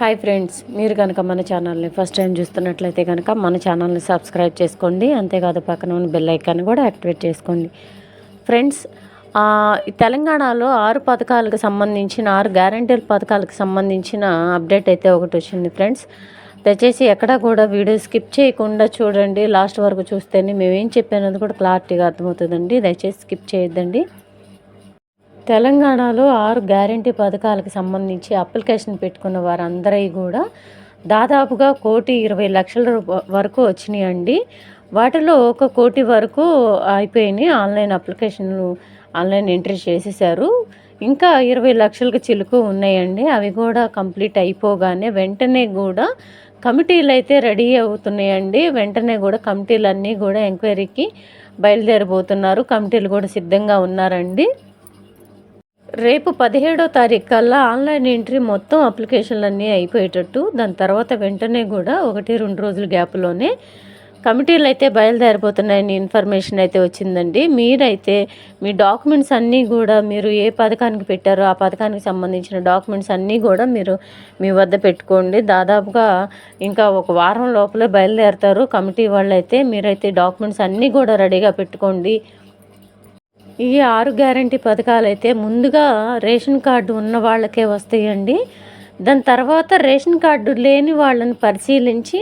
Hi friends మీరు కనుక మన ఛానల్ని ఫస్ట్ టైం చూస్తున్నట్లయితే కనుక మన ఛానల్ని సబ్స్క్రైబ్ చేసుకోండి. అంతేకాదు పక్కన ఉన్న బెల్ ఐకాన్ కూడా యాక్టివేట్ చేసుకోండి. ఫ్రెండ్స్ తెలంగాణలో ఆరు పథకాలకు సంబంధించిన ఆరు గ్యారంటీల పథకాలకు సంబంధించిన అప్డేట్ అయితే ఒకటి వచ్చింది ఫ్రెండ్స్ దయచేసి ఎక్కడా కూడా వీడియో స్కిప్ చేయకుండా చూడండి. లాస్ట్ వరకు చూస్తేనే మేమేం చెప్పానది కూడా క్లారిటీగా అర్థమవుతుందండి. దయచేసి స్కిప్ చేయొద్దండి. తెలంగాణలో ఆరు గ్యారంటీ పథకాలకు సంబంధించి అప్లికేషన్ పెట్టుకున్న వారందరి కూడా దాదాపుగా కోటి ఇరవై లక్షల వరకు వచ్చినాయండి. వాటిలో ఒక కోటి వరకు అయిపోయినాయి. ఆన్లైన్ అప్లికేషన్లు ఆన్లైన్ ఎంట్రీ చేసేసారు ఇంకా ఇరవై లక్షలకు చిలుకు ఉన్నాయండి. అవి కూడా కంప్లీట్ అయిపోగానే వెంటనే కూడా కమిటీలు అయితే రెడీ అవుతున్నాయండి. వెంటనే కూడా కమిటీలన్నీ కూడా ఎంక్వైరీకి బయలుదేరిపోతున్నారు కమిటీలు కూడా సిద్ధంగా ఉన్నారండి. రేపు పదిహేడో తారీఖు కల్లా ఆన్లైన్ ఎంట్రీ మొత్తం అప్లికేషన్లు అన్నీ అయిపోయేటట్టు దాని తర్వాత వెంటనే కూడా ఒకటి రెండు రోజుల గ్యాప్లోనే కమిటీలు అయితే బయలుదేరిపోతున్నాయని ఇన్ఫర్మేషన్ అయితే వచ్చిందండి. మీరైతే మీ డాక్యుమెంట్స్ అన్నీ కూడా మీరు ఏ పథకానికి పెట్టారో ఆ పథకానికి సంబంధించిన డాక్యుమెంట్స్ అన్నీ కూడా మీరు మీ వద్ద పెట్టుకోండి. దాదాపుగా ఇంకా ఒక వారం లోపలే బయలుదేరుతారు. కమిటీ వాళ్ళు అయితే మీరైతే డాక్యుమెంట్స్ అన్నీ కూడా రెడీగా పెట్టుకోండి. ఈ ఆరు గ్యారంటీ పథకాలు అయితే ముందుగా రేషన్ కార్డు ఉన్న వాళ్ళకే వస్తాయండి. దాని తర్వాత రేషన్ కార్డు లేని వాళ్ళని పరిశీలించి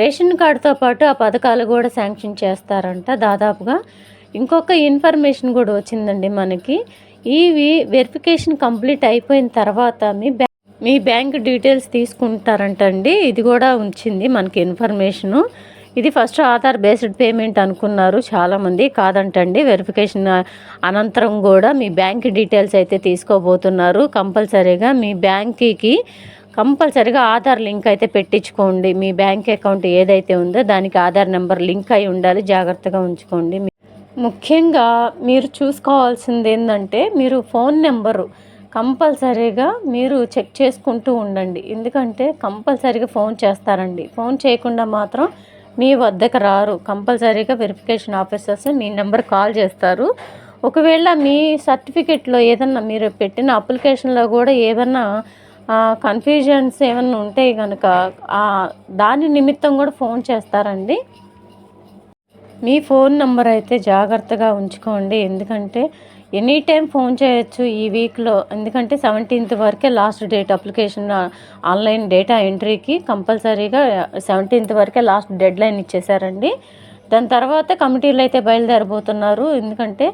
రేషన్ కార్డుతో పాటు ఆ పథకాలు కూడా శాంక్షన్ చేస్తారంట దాదాపుగా. ఇంకొక ఇన్ఫర్మేషన్ కూడా వచ్చిందండి మనకి. ఇవి వెరిఫికేషన్ కంప్లీట్ అయిపోయిన తర్వాత మీ బ్యా మీ బ్యాంక్ డీటెయిల్స్ తీసుకుంటారంటండి. ఇది కూడా ఉంచింది మనకి ఇన్ఫర్మేషను. ఇది ఫస్ట్ ఆధార్ బేస్డ్ పేమెంట్ అనుకున్నారు చాలామంది. కాదంటండి వెరిఫికేషన్ అనంతరం కూడా మీ బ్యాంక్ డీటెయిల్స్ అయితే తీసుకోబోతున్నారు. కంపల్సరీగా మీ బ్యాంక్కి కంపల్సరిగా ఆధార్ లింక్ అయితే పెట్టించుకోండి. మీ బ్యాంక్ అకౌంట్ ఏదైతే ఉందో దానికి ఆధార్ నెంబర్ లింక్ అయి ఉండాలి. జాగ్రత్తగా ఉంచుకోండి. ముఖ్యంగా మీరు చూసుకోవాల్సింది ఏంటంటే మీరు ఫోన్ నెంబరు కంపల్సరీగా మీరు చెక్ చేసుకుంటూ ఉండండి. ఎందుకంటే కంపల్సరీగా ఫోన్ చేస్తారండి. ఫోన్ చేయకుండా మాత్రం మీ వద్దకు రారు. కంపల్సరీగా వెరిఫికేషన్ ఆఫీసర్స్ మీ నెంబర్ కాల్ చేస్తారు. ఒకవేళ మీ సర్టిఫికెట్లో ఏదన్నా మీరు పెట్టిన అప్లికేషన్లో కూడా ఏదన్నా కన్ఫ్యూజన్స్ ఏమన్నా ఉంటే కనుక దాని నిమిత్తం కూడా ఫోన్ చేస్తారండి. మీ ఫోన్ నెంబర్ అయితే జాగ్రత్తగా ఉంచుకోండి. ఎందుకంటే ఎనీ టైం ఫోన్ చేయొచ్చు ఈ వీక్లో. ఎందుకంటే సెవెంటీన్త్ వరకే last date application online data ఎంట్రీకి కంపల్సరీగా సెవెంటీన్త్ వరకే లాస్ట్ డెడ్ లైన్ ఇచ్చేసారండి. దాని తర్వాత కమిటీలు అయితే బయలుదేరబోతున్నారు. ఎందుకంటే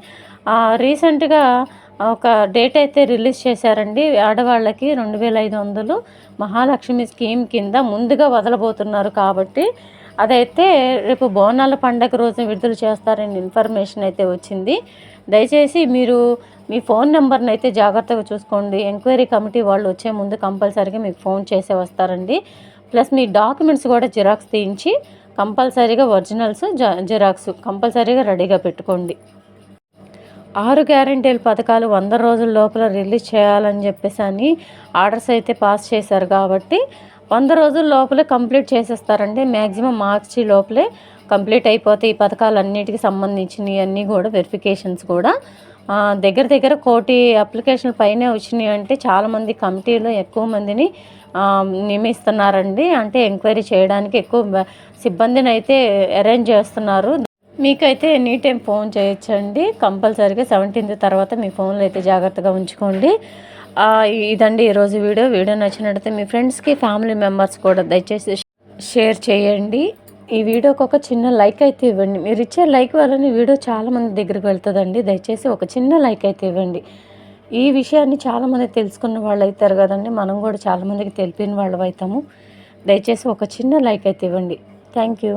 రీసెంట్గా ఒక డేట్ అయితే రిలీజ్ చేశారండి. ఆడవాళ్ళకి రెండు వేల ఐదు వందలు మహాలక్ష్మి స్కీమ్ కింద ముందుగా వదలబోతున్నారు కాబట్టి అదైతే రేపు బోనాల పండగ రోజు విడుదల చేస్తారని ఇన్ఫర్మేషన్ అయితే వచ్చింది. దయచేసి మీరు మీ ఫోన్ నెంబర్ని అయితే జాగ్రత్తగా చూసుకోండి. ఎంక్వైరీ కమిటీ వాళ్ళు వచ్చే ముందు కంపల్సరీగా మీకు ఫోన్ చేసే వస్తారండి. ప్లస్ మీ డాక్యుమెంట్స్ కూడా జిరాక్స్ తీయించి కంపల్సరీగా ఒరిజినల్స్ జిరాక్స్ కంపల్సరీగా రెడీగా పెట్టుకోండి. ఆరు గ్యారంటీల పథకాలు వంద రోజుల లోపల రిలీజ్ చేయాలని చెప్పేసి అని ఆర్డర్స్ అయితే పాస్ చేశారు కాబట్టి వంద రోజుల లోపలే కంప్లీట్ చేసేస్తారండి. మ్యాక్సిమం మార్చి లోపలే కంప్లీట్ అయిపోతాయి. ఈ పథకాలన్నిటికి సంబంధించినవి అన్నీ కూడా వెరిఫికేషన్స్ కూడా. దగ్గర దగ్గర కోటి అప్లికేషన్ పైనే వచ్చినాయి అంటే చాలామంది కమిటీలో ఎక్కువ మందిని నియమిస్తున్నారండి. అంటే ఎంక్వైరీ చేయడానికి ఎక్కువ సిబ్బందిని అయితే అరేంజ్ చేస్తున్నారు. మీకైతే ఎనీ టైం ఫోన్ చేయొచ్చండి. కంపల్సరీగా సెవెంటీన్త్ తర్వాత మీ ఫోన్లో అయితే జాగ్రత్తగా ఉంచుకోండి. ఇదండి ఈరోజు వీడియో. వీడియో నచ్చినట్లయితే మీ ఫ్రెండ్స్కి ఫ్యామిలీ మెంబర్స్ కూడా దయచేసి షేర్ చేయండి. ఈ వీడియోకి ఒక చిన్న లైక్ అయితే ఇవ్వండి. మీరు ఇచ్చే లైక్ వల్లనే వీడియో చాలామంది దగ్గరికి వెళ్తుందండి. దయచేసి ఒక చిన్న లైక్ అయితే ఇవ్వండి. ఈ విషయాన్ని చాలామంది తెలుసుకున్న వాళ్ళు అవుతారు కదండి. మనం కూడా చాలామందికి తెలిపిన వాళ్ళు అవుతాము. దయచేసి ఒక చిన్న లైక్ అయితే ఇవ్వండి. Thank you.